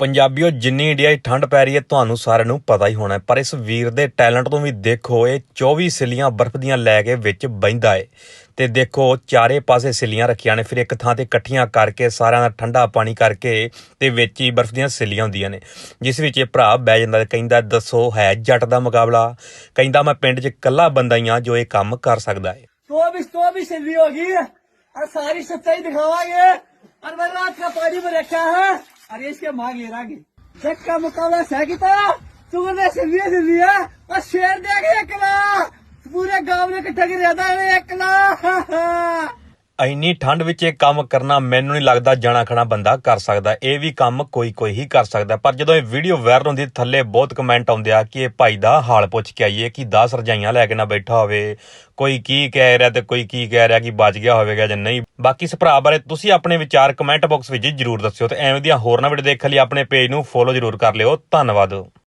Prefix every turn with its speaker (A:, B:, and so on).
A: ਪੰਜਾਬੀਓ ਜਿੰਨੀ ਇੰਡੀਆ 'ਚ ਠੰਡ ਪੈ ਰਹੀ ਹੈ ਤੁਹਾਨੂੰ ਸਾਰਿਆਂ ਨੂੰ ਪਤਾ ਹੀ ਹੋਣਾ ਹੈ। ਪਰ ਇਸ ਵੀਰ ਦੇ ਟੈਲੈਂਟ ਤੋਂ ਵੀ ਦੇਖੋ ਇਹ 24 ਸਿੱਲੀਆਂ ਬਰਫ਼ ਦੀਆਂ ਲੈ ਕੇ ਵਿੱਚ ਬਹਿੰਦਾ ਏ ਤੇ ਦੇਖੋ ਚਾਰੇ ਪਾਸੇ ਸਿੱਲੀਆਂ ਰੱਖੀਆਂ ਨੇ ਫਿਰ ਇੱਕ ਥਾਂ ਤੇ ਇਕੱਠੀਆਂ ਕਰਕੇ ਸਾਰਿਆਂ ਦਾ ਠੰਡਾ ਪਾਣੀ ਕਰਕੇ ਤੇ ਵਿੱਚ ਹੀ ਬਰਫ਼ ਦੀਆਂ ਸਿੱਲੀਆਂ ਹੁੰਦੀਆਂ ਨੇ ਜਿਸ ਵਿੱਚ ਇਹ ਭਰਾ ਬਹਿ ਜਾਂਦਾ ਤੇ ਕਹਿੰਦਾ ਦੱਸੋ ਹੈ ਜੱਟ ਦਾ ਮੁਕਾਬਲਾ ਕਹਿੰਦਾ ਮੈਂ ਪਿੰਡ 'ਚ ਇਕੱਲਾ ਬੰਦਾ ਹੀ ਆ ਜੋ ਇਹ ਕੰਮ ਕਰ ਸਕਦਾ ਏ
B: तो भी तो भी सिल्ली होगी और सारी सच्चाई दिखावांगे और मैं रात का पानी में रखा है और इसके मांग ले रागे जग का मुकाबला सह की तरह तुमने सिल्ली सिल्ली है और शेर देख एकला पूरे गांव ने इकट्ठा कर रहता है एकला
A: ਇੰਨੀ ਠੰਡ ਵਿੱਚ ਇਹ ਕੰਮ ਕਰਨਾ ਮੈਨੂੰ ਨਹੀਂ ਲੱਗਦਾ ਜਾਣਾ ਖਣਾ ਬੰਦਾ ਕਰ ਸਕਦਾ। ਇਹ ਵੀ ਕੰਮ ਕੋਈ ਕੋਈ ਹੀ ਕਰ ਸਕਦਾ। ਪਰ ਜਦੋਂ ਇਹ ਵੀਡੀਓ ਵਾਇਰਲ ਹੁੰਦੀ, ਥੱਲੇ ਬਹੁਤ ਕਮੈਂਟ ਆਉਂਦੇ ਆ ਕਿ ਇਹ ਭਾਈ ਦਾ ਹਾਲ ਪੁੱਛ ਕੇ ਆਈਏ ਕਿ 10 ਰਜਾਈਆਂ ਲੈ ਕੇ ਨਾ ਬੈਠਾ ਹੋਵੇ। ਕੋਈ ਕੀ ਕਹਿ ਰਿਹਾ ਤੇ ਕੋਈ ਕੀ ਕਹਿ ਰਿਹਾ ਕਿ ਬਚ ਗਿਆ ਹੋਵੇਗਾ ਜਾਂ ਨਹੀਂ। ਬਾਕੀ ਇਸ ਭਰਾ ਬਾਰੇ ਤੁਸੀਂ ਆਪਣੇ ਵਿਚਾਰ ਕਮੈਂਟ ਬਾਕਸ ਵਿੱਚ ਜਰੂਰ ਦੱਸਿਓ ਤੇ ਐਵੇਂ ਦੀਆਂ ਹੋਰ ਨਾ ਵੀਡੀਓ ਦੇਖਣ ਲਈ ਆਪਣੇ ਪੇਜ ਨੂੰ ਫੋਲੋ ਜਰੂਰ ਕਰ ਲਿਓ। ਧੰਨਵਾਦ।